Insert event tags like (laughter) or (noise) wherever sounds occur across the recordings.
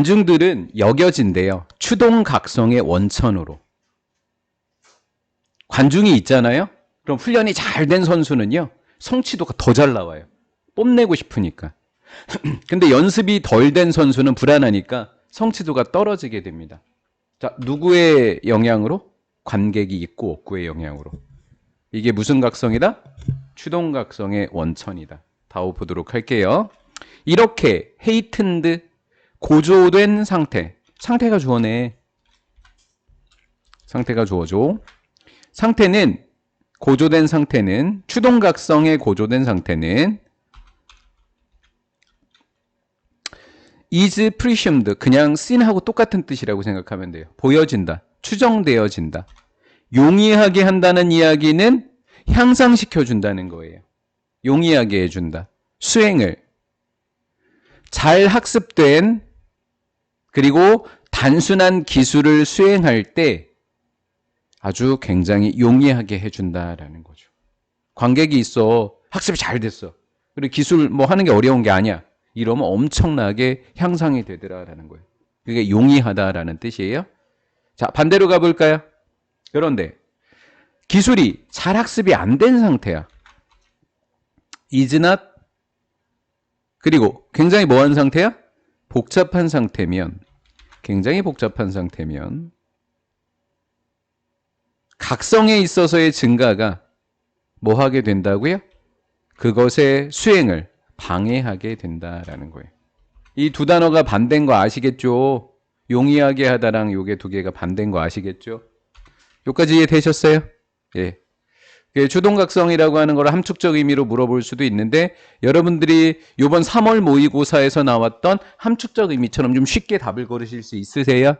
관중들은 여겨진대요. 추동각성의 원천으로. 관중이 있잖아요. 그럼 훈련이 잘 된 선수는요. 성취도가 더 잘 나와요. 뽐내고 싶으니까. (clears throat) 근데 연습이 덜 된 선수는 불안하니까 성취도가 떨어지게 됩니다. 자, 누구의 영향으로? 관객이 있고 없고의 영향으로. 이게 무슨 각성이다? 추동각성의 원천이다. 다오 보도록 할게요. 이렇게 헤이튼드 고조된 상태. 상태가 주어네. 상태가 주어죠. 상태는 고조된 상태는 추동각성의 고조된 상태는 is presumed 그냥 seen하고 똑같은 뜻이라고 생각하면 돼요. 보여진다. 추정되어진다. 용이하게 한다는 이야기는 향상시켜 준다는 거예요. 용이하게 해준다. 수행을 잘 학습된 그리고 단순한 기술을 수행할 때 아주 굉장히 용이하게 해준다라는 거죠. 관객이 있어. 학습이 잘 됐어. 그리고 기술 뭐 하는 게 어려운 게 아니야. 이러면 엄청나게 향상이 되더라라는 거예요. 그게 용이하다라는 뜻이에요. 자, 반대로 가볼까요? 그런데 기술이 잘 학습이 안 된 상태야. not 그리고 굉장히 뭐한 상태야? 복잡한 상태면 굉장히 복잡한 상태면 각성에 있어서의 증가가 뭐 하게 된다고요? 그것의 수행을 방해하게 된다라는 거예요. 이 두 단어가 반대인 거 아시겠죠? 용이하게 하다랑 요게 두 개가 반대인 거 아시겠죠? 여기까지 이해되셨어요? 예. 그 주동각성이라고 하는 걸 함축적 의미로 물어볼 수도 있는데 여러분들이 이번 3월 모의고사에서 나왔던 함축적 의미처럼 좀 쉽게 답을 걸으실 수 있으세요?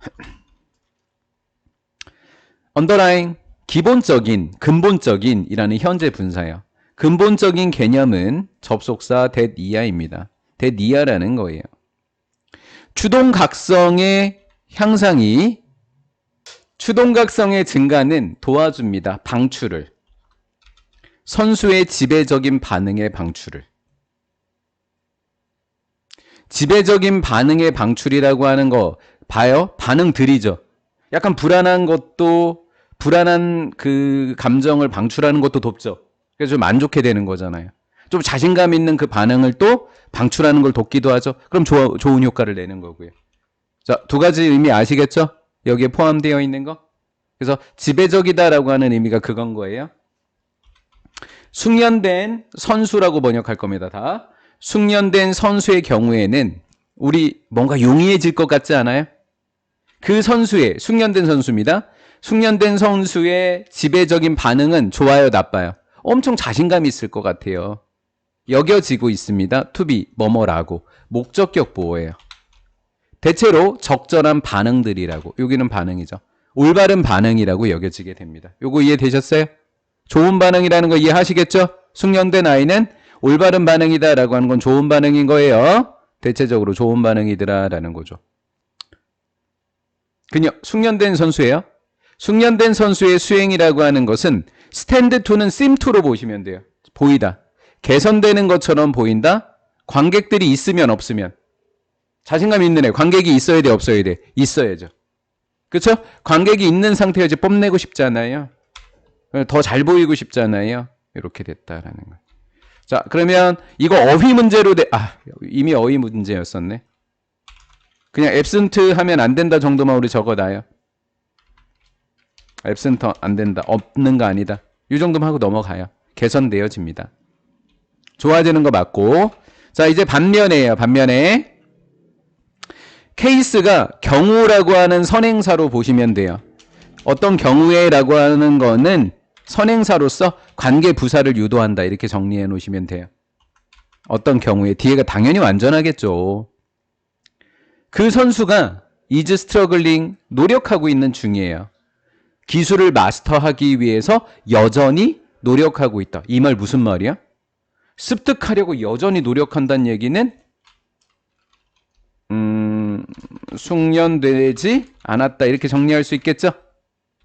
(clears throat) 언더라인 기본적인 근본적인이라는 현재 분사예요. 근본적인 개념은 접속사 that 이하라는 거예요. 추동각성의 향상이 추동각성의 증가는 도와줍니다. 방출을. 선수의 지배적인 반응의 방출을. 지배적인 반응의 방출이라고 하는 거 봐요. 반응들이죠. 약간 불안한 것도 불안한 그 감정을 방출하는 것도 돕죠. 그래서 좀 만족해 되는 거잖아요. 좀 자신감 있는 그 반응을 또 방출하는 걸 돕기도 하죠. 그럼 좋아, 좋은 효과를 내는 거고요. 자, 두 가지 의미 아시겠죠? 여기에 포함되어 있는 거. 그래서 지배적이다라고 하는 의미가 그건 거예요. 숙련된 선수라고 번역할 겁니다. 다. 숙련된 선수의 경우에는 우리 뭔가 용이해질 것 같지 않아요? 그 선수의 숙련된 선수입니다. 숙련된 선수의 지배적인 반응은 좋아요, 나빠요? 엄청 자신감 있을 것 같아요. 여겨지고 있습니다. 투비 뭐뭐라고 목적격 보호예요. 대체로 적절한 반응들이라고 여기는 반응이죠. 올바른 반응이라고 여겨지게 됩니다. 요거 이해되셨어요? 좋은 반응이라는 거 이해하시겠죠? 숙련된 아이는 올바른 반응이다라고 하는 건 좋은 반응인 거예요. 대체적으로 좋은 반응이더라라는 거죠. 그냥 숙련된 선수예요. 숙련된 선수의 수행이라고 하는 것은 스탠드 투는 심 투로 보시면 돼요. 보이다. 개선되는 것처럼 보인다. 관객들이 있으면 없으면 자신감 있는 애 관객이 있어야 돼 없어야 돼 있어야죠. 그렇죠? 관객이 있는 상태에서 뽐내고 싶잖아요. 더 잘 보이고 싶잖아요. 이렇게 됐다라는 거. 자, 그러면 이거 어휘 문제로 돼. 아, 이미 어휘 문제였었네. 그냥 앱센트 하면 안 된다 정도만 우리 적어놔요. 앱센터 안 된다. 없는 거 아니다. 이 정도만 하고 넘어가요. 개선되어집니다. 좋아지는 거 맞고. 자, 이제 반면에요. 반면에. 케이스가 경우라고 하는 선행사로 보시면 돼요. 어떤 경우에라고 하는 거는 선행사로서 관계 부사를 유도한다. 이렇게 정리해 놓으시면 돼요. 어떤 경우에 뒤에가 당연히 완전하겠죠. 그 선수가 is struggling 노력하고 있는 중이에요. 기술을 마스터하기 위해서 여전히 노력하고 있다. 이 말 무슨 말이야? 습득하려고 여전히 노력한다는 얘기는 음, 숙련되지 않았다. 이렇게 정리할 수 있겠죠?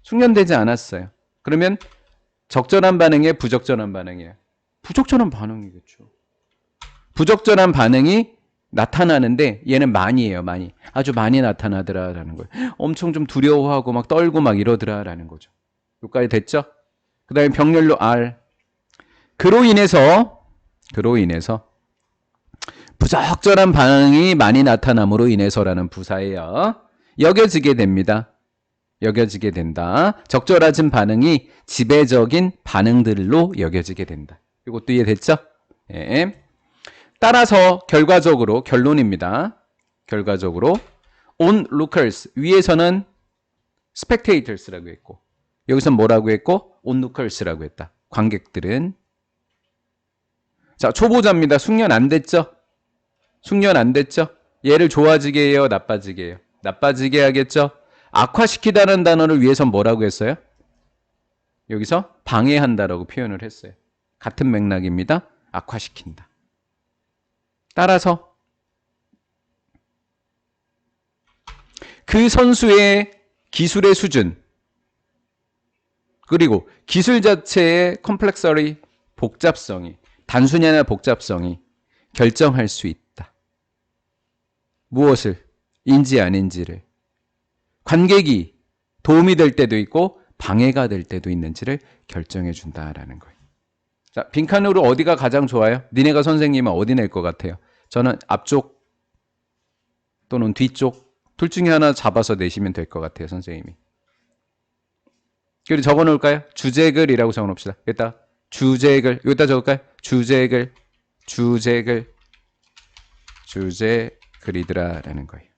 숙련되지 않았어요. 그러면 적절한 반응이에요? 부적절한 반응이에요? 부적절한 반응이겠죠. 부적절한 반응이 나타나는데 얘는 많이에요, 많이. 아주 많이 나타나더라라는 거예요. 엄청 좀 두려워하고 막 떨고 막 이러더라라는 거죠. 여기까지 됐죠? 그 다음에 병렬로 R. 그로 인해서, 그로 인해서 부적절한 반응이 많이 나타남으로 인해서라는 부사예요. 여겨지게 됩니다. 여겨지게 된다. 적절하진 반응이 지배적인 반응들로 여겨지게 된다. 이것도 이해됐죠? 예. 따라서 결과적으로 결론입니다. 결과적으로 onlookers 위에서는 spectators라고 했고 여기서 뭐라고 했고 onlookers라고 했다. 관객들은 자 초보자입니다. 숙련 안 됐죠? 숙련 안 됐죠? 얘를 좋아지게 해요, 나빠지게 해요? 나빠지게 하겠죠? 악화시키다는 단어를 위해서 뭐라고 했어요? 여기서 방해한다라고 표현을 했어요. 같은 맥락입니다. 악화시킨다. 따라서 그 선수의 기술의 수준 그리고 기술 자체의 컴플렉서리 복잡성이 단순히 아니라 복잡성이 결정할 수 있다. 무엇을 인지 아닌지를 관객이 도움이 될 때도 있고 방해가 될 때도 있는지를 결정해 준다라는 거예요. 자, 빈칸으로 어디가 가장 좋아요? 니네가 선생님은 어디 낼 것 같아요? 저는 앞쪽 또는 뒤쪽 둘 중에 하나 잡아서 내시면 될 것 같아요, 선생님이. 그리고 적어 놓을까요? 주제글이라고 적어 놓읍시다. 여기다 주제글, 여기다 적을까요? 주제글, 주제글, 주제 글이더라라는 거예요.